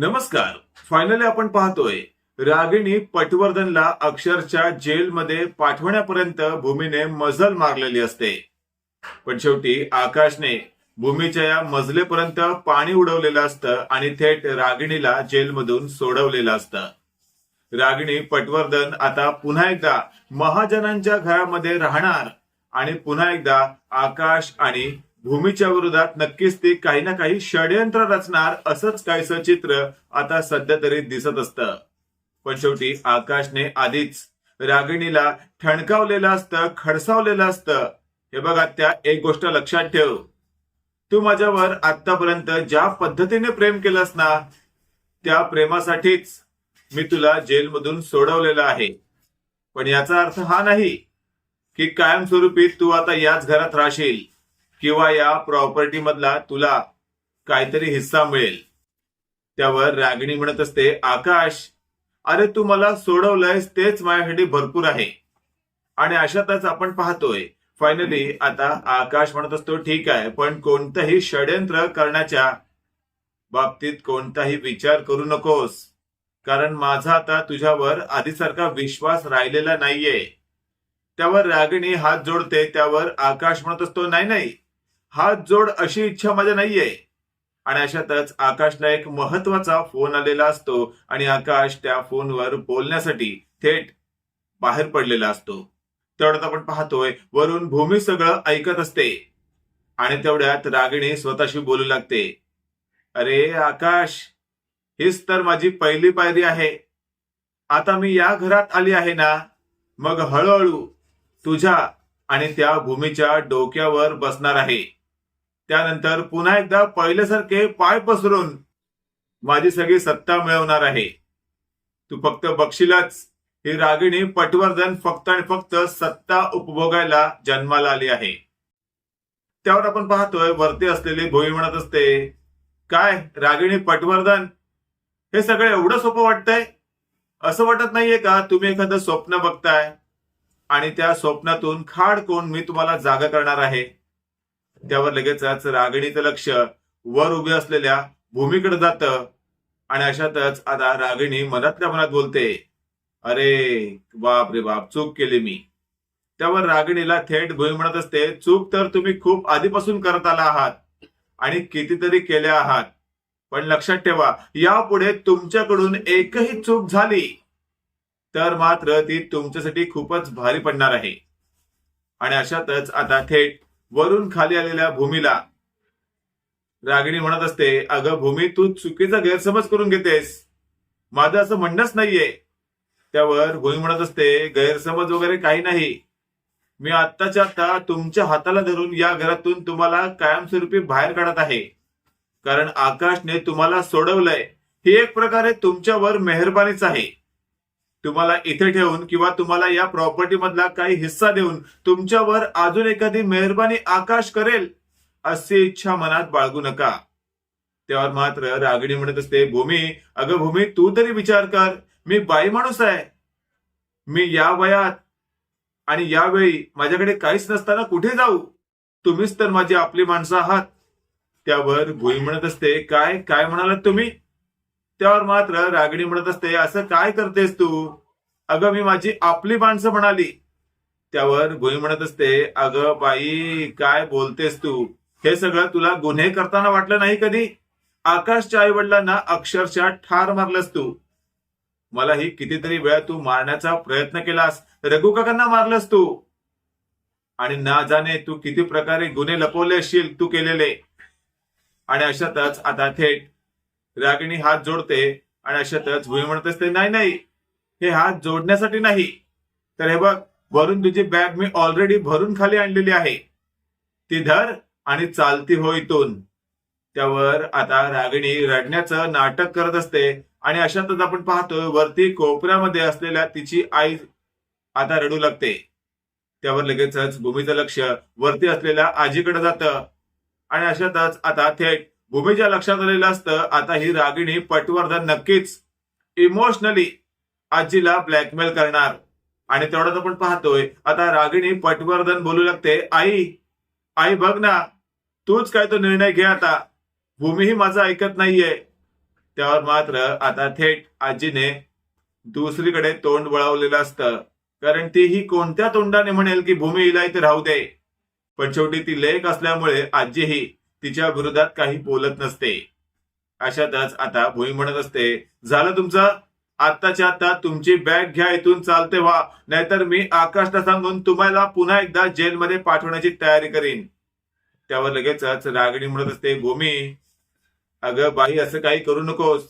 नमस्कार. फायनली आपण पाहतोय रागिणी पटवर्धनला अक्षरच्या जेलमध्ये पाठवण्यापर्यंत भूमीने मजल मारलेली असते. पण शेवटी आकाशने भूमीच्या या मजलेपर्यंत पाणी उडवलेलं असतं आणि थेट रागिणीला जेलमधून सोडवलेलं असतं. रागिणी पटवर्धन आता पुन्हा एकदा महाजनांच्या घरामध्ये राहणार आणि पुन्हा एकदा आकाश आणि भूमीच्या विरोधात नक्कीच ती काही ना काही षडयंत्र रचणार असंच काहीसं चित्र आता सध्या तरी दिसत असतं. पण शेवटी आकाशने आधीच रागिणीला ठणकावलेलं असतं खडसावलेलं असतं. हे बघा त्या एक गोष्ट लक्षात ठेव. तू माझ्यावर आतापर्यंत ज्या पद्धतीने प्रेम केलंस ना त्या प्रेमासाठीच मी तुला जेलमधून सोडवलेलं आहे. पण याचा अर्थ हा नाही की कायमस्वरूपी तू आता याच घरात राहशील. किंवा या प्रॉपर्टी मधला तुला काहीतरी हिस्सा मिळेल. त्यावर रागिणी म्हणत असते आकाश अरे तू मला सोडवलंयस तेच माझ्यासाठी भरपूर आहे. आणि अशातच आपण पाहतोय फायनली आता आकाश म्हणत असतो ठीक आहे पण कोणतंही षडयंत्र करण्याच्या बाबतीत कोणताही विचार करू नकोस. कारण माझा आता तुझ्यावर आधीसारखा विश्वास राहिलेला नाहीये. त्यावर रागिणी हात जोडते त्यावर आकाश म्हणत असतो नाही नाही हात जोड अशी इच्छा माझ्या नाहीये. आणि अशातच आकाशला एक महत्त्वाचा फोन आलेला असतो. आणि आकाश त्या फोनवर बोलण्यासाठी थेट बाहेर पडलेला असतो. तेवढ्यात आपण पाहतोय वरून भूमी सगळं ऐकत असते. आणि तेवढ्यात रागिणी स्वतःशी बोलू लागते. अरे आकाश हीच तर माझी पहिली पायरी आहे. आता मी या घरात आली आहे ना? मग हळूहळू तुझ्या आणि त्या भूमीच्या डोक्यावर बसणार आहे. त्यानंतर पुन्हा एकदा पहिल्यासारखे पाय पसरून माझी सगळी सत्ता मिळवणार आहे. तू फक्त बघशीलच ही रागिणी पटवर्धन फक्त आणि फक्त सत्ता उपभोगायला जन्माला आली आहे. त्यावर आपण पाहतोय वरती असलेली भोई म्हणत असते काय रागिणी पटवर्धन? हे सगळं एवढं सोपं वाटतंय? असं वाटत नाहीये का तुम्ही एखादं स्वप्न बघताय? आणि त्या स्वप्नातून खाड कोण मी तुम्हाला जागा करणार आहे. त्यावर लगेचच रागिणीचं लक्ष वर उभे असलेल्या भूमीकडे जात. आणि अशातच आता रागिणी मनातल्या मनात बोलते अरे बाप रे बाप चूक केली मी. त्यावर रागिणीला थेट भूमी म्हणत असते चूक तर तुम्ही खूप आधीपासून करत आला आहात आणि कितीतरी केल्या आहात. पण लक्षात ठेवा यापुढे तुमच्याकडून एकही चूक झाली तर मात्र ती तुमच्यासाठी खूपच भारी पडणार आहे. आणि अशातच आता थेट वरून खाली आलेल्या भूमीला. रागिणी म्हणत असते अगं भूमी तू चुकीचा गैरसमज करून घेतेस. माझं असं म्हणणंच नाहीये. त्यावर भूमी म्हणत असते गैरसमज वगैरे काही नाही. मी आत्ताच्या आता तुमच्या हाताला धरून या घरातून तुम्हाला कायमस्वरूपी बाहेर काढत आहे. कारण आकाशने तुम्हाला सोडवलंय. ही एक प्रकारे तुमच्यावर मेहरबानीच आहे. तुम्हाला इथे ठेवून किंवा तुम्हाला या प्रॉपर्टी मधला काही हिस्सा देऊन तुमच्यावर अजून एखादी मेहरबानी आकाश करेल अशी इच्छा मनात बाळगू नका. त्यावर मात्र रागिणी म्हणत असते भूमी अगं भूमी तू तरी विचार कर. मी बाई माणूस आहे. मी या वयात आणि यावेळी माझ्याकडे काहीच नसताना कुठे जाऊ? तुम्हीच तर माझी आपली माणसं आहात. त्यावर भुई म्हणत असते काय काय म्हणालात तुम्ही? त्यावर मात्र रागिणी म्हणत असते असं काय करतेस तू? अगं मी माझी आपली माणसं म्हणाली. त्यावर गोई म्हणत असते अगं बाई काय बोलतेस तू? हे सगळं तुला गुन्हे करताना वाटलं नाही कधी? आकाशच्या आई वडिलांना अक्षरशः ठार मारलंस तू. मला ही कितीतरी वेळा तू मारण्याचा प्रयत्न केलास. रघु काकांना मारलंस तू. आणि ना जाणे तू किती प्रकारे गुन्हे लपवले असशील तू केलेले. आणि अशातच आता थेट रागिणी हात जोडते आणि अशातच भुई म्हणत असते नाही नाही हे हात जोडण्यासाठी नाही. तर हे बघ वरून तुझी बॅग मी ऑलरेडी भरून खाली आणलेली आहे. ती धर आणि चालती हो इथून. त्यावर आता रागिणी रडण्याचं नाटक करत असते आणि अशातच आपण पाहतोय वरती कोपऱ्यामध्ये असलेल्या तिची आई आता रडू लागते. त्यावर लगेचच भूमीचं लक्ष वरती असलेल्या आजीकडे जातं आणि अशातच आता थेट भूमीच्या लक्षात आलेलं असतं आता ही रागिणी पटवर्धन नक्कीच इमोशनली आजीला ब्लॅकमेल करणार. आणि तेवढ्यात आपण पाहतोय आता रागिणी पटवर्धन बोलू लागते आई आई बघ ना तूच काय तो निर्णय घे आता. भूमीही माझा ऐकत नाहीये. त्यावर मात्र आता थेट आजीने दुसरीकडे तोंड वळवलेलं असतं. कारण ती ही कोणत्या तोंडाने म्हणेल की भूमी इला इथे राहू दे. पण शेवटी ती लेख असल्यामुळे आजीही तिच्या विरोधात काही बोलत नसते. अशातच आता भूमी म्हणत असते झालं तुमचं? आत्ताच्या आता तुमची बॅग घ्या इथून चालते व्हा. नाहीतर मी आकाशला सांगून तुम्हाला पुन्हा एकदा जेलमध्ये पाठवण्याची तयारी करीन. त्यावर लगेचच रागिणी म्हणत असते भूमी अगं बाई असं काही करू नकोस.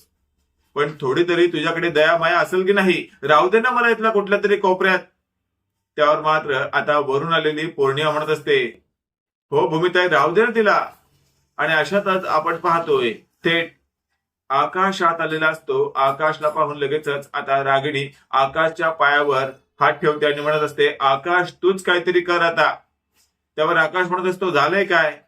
पण थोडी तरी तुझ्याकडे दया माया असेल की नाही राहू दे ना मला इथला कुठल्या तरी कोपऱ्यात. त्यावर मात्र आता वरून आलेली पौर्णिमा म्हणत असते हो भूमिताई राहू दे ना तिला. आणि अशातच आपण पाहतोय थेट आकाशात आलेला असतो. आकाशला पाहून लगेचच आता रागिणी आकाशच्या पायावर हात ठेवते आणि म्हणत असते आकाश तूच काहीतरी कर आता. त्यावर आकाश म्हणत असतो झालंय काय?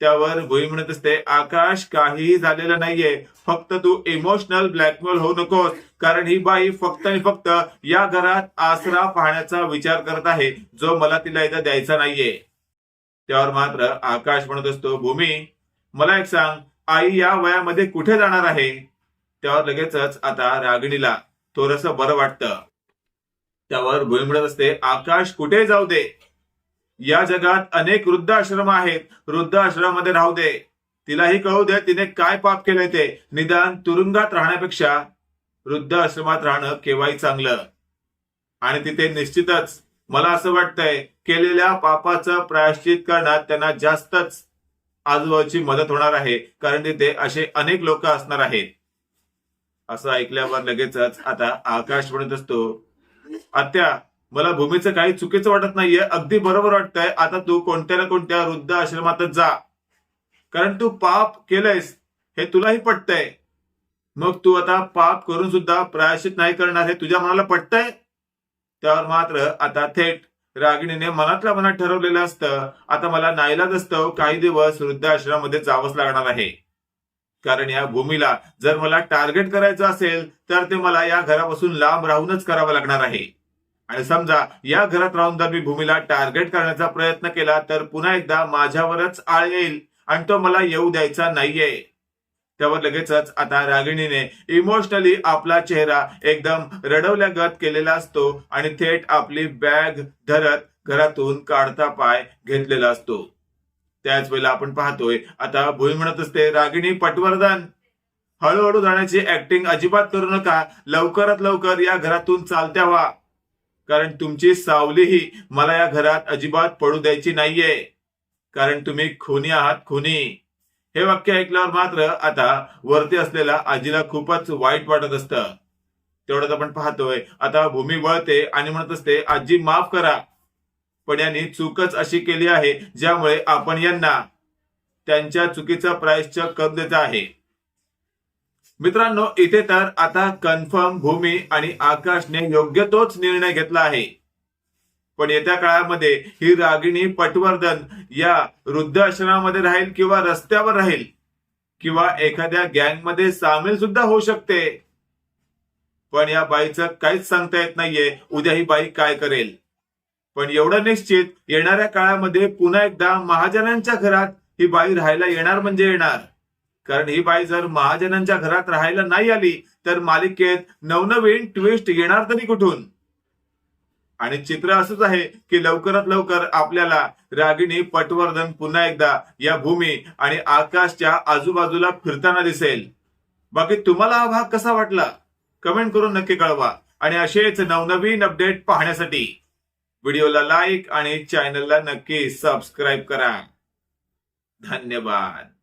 त्यावर भुई म्हणत असते आकाश काहीही झालेलं नाहीये. फक्त तू इमोशनल ब्लॅकमेल होऊ नकोस. कारण ही बाई फक्त आणि फक्त या घरात आसरा पाहण्याचा विचार करत आहे जो मला तिला इथं द्यायचा नाहीये. त्यावर मात्र आकाश म्हणत असतो भूमी मला एक सांग आई या वयामध्ये कुठे जाणार आहे? त्यावर लगेचच आता रागिणीला थोडस बरं वाटतं. त्यावर भूमी म्हणत असते आकाश कुठे जाऊ दे? या जगात अनेक वृद्ध आश्रम आहेत वृद्ध आश्रमामध्ये राहू दे. तिलाही कळू दे तिने काय पाप केलंय ते. निदान तुरुंगात राहण्यापेक्षा वृद्ध आश्रमात राहणं केव्हाही चांगलं. आणि तिथे निश्चितच मला असं वाटतंय केलेल्या पापाचं प्रायश्चित करण्यात त्यांना जास्तच आजूबाजूची मदत होणार आहे कारण तिथे असे अनेक लोक असणार आहेत. असं ऐकल्यावर लगेचच आता आकाश म्हणत असतो आत्या मला भूमीचं काही चुकीचं वाटत नाहीये अगदी बरोबर वाटतंय आता तू कोणत्या ना कोणत्या वृद्ध आश्रमातच जा. कारण तू पाप केलंयस हे तुलाही पटतंय. मग तू आता पाप करून सुद्धा प्रायश्चित नाही करणार हे तुझ्या मनाला पटतंय? त्यावर मात्र आता थेट रागिणीने मनातल्या मनात ठरवलेलं असतं. आता मला नाईलाज असतं काही दिवस वृद्धाश्रमामध्ये जावंच लागणार आहे. कारण या भूमीला जर मला टार्गेट करायचं असेल तर ते मला या घरापासून लांब राहूनच करावं लागणार आहे. आणि समजा या घरात राहून जर मी भूमीला टार्गेट करण्याचा प्रयत्न केला तर पुन्हा एकदा माझ्यावरच आळ येईल आणि तो मला येऊ द्यायचा नाहीये. त्यावर लगेचच आता रागिणीने इमोशनली आपला चेहरा एकदम रडवल्यागत केलेला असतो आणि थेट आपली बॅग धरत घरातून काढता पाय घेतलेला असतो. त्याच वेळेला आपण पाहतोय आता भुई म्हणत असते रागिणी पटवर्धन हळूहळू जाण्याची ऍक्टिंग अजिबात करू नका लवकरात लवकर या घरातून चालत्या व्हा. कारण तुमची सावलीही मला या घरात अजिबात पडू द्यायची नाहीये. कारण तुम्ही खुनी आहात खुनी. हे वाक्य ऐकल्यावर मात्र आता वरती असलेल्या आजीला खूपच वाईट वाटत असतं. तेवढंच आपण पाहतोय. आता भूमी वळते आणि म्हणत असते आजी माफ करा. पण यांनी चूकच अशी केली आहे ज्यामुळे आपण यांना त्यांच्या चुकीचा प्रायश्च करून द्यायचं आहे. मित्रांनो इथे तर आता कन्फर्म भूमी आणि आकाशने योग्य तोच निर्णय घेतला आहे. पण येत्या काळामध्ये ही रागिणी पटवर्धन या वृद्धाश्रमामध्ये राहील किंवा रस्त्यावर राहील किंवा एखाद्या गँगमध्ये सामील सुद्धा होऊ शकते. पण या बाईचं काहीच सांगता येत नाहीये. उद्या ही बाई काय करेल? पण एवढं निश्चित येणाऱ्या काळामध्ये पुन्हा एकदा महाजनांच्या घरात ही बाई राहायला येणार म्हणजे येणार. कारण ही बाई जर महाजनांच्या घरात राहायला नाही आली तर मालिकेत नवनवीन ट्विस्ट येणार तरी कुठून? आणि चित्र असंच आहे की लवकरात लवकर आपल्याला रागिणी पटवर्धन पुन्हा एकदा या भूमी आणि आकाशच्या आजूबाजूला फिरताना दिसेल. बाकी तुम्हाला हा भाग कसा वाटला? कमेंट करून नक्की कळवा. आणि असेच नवनवीन अपडेट पाहण्यासाठी व्हिडिओला लाईक आणि चॅनलला नक्की सबस्क्राईब करा. धन्यवाद.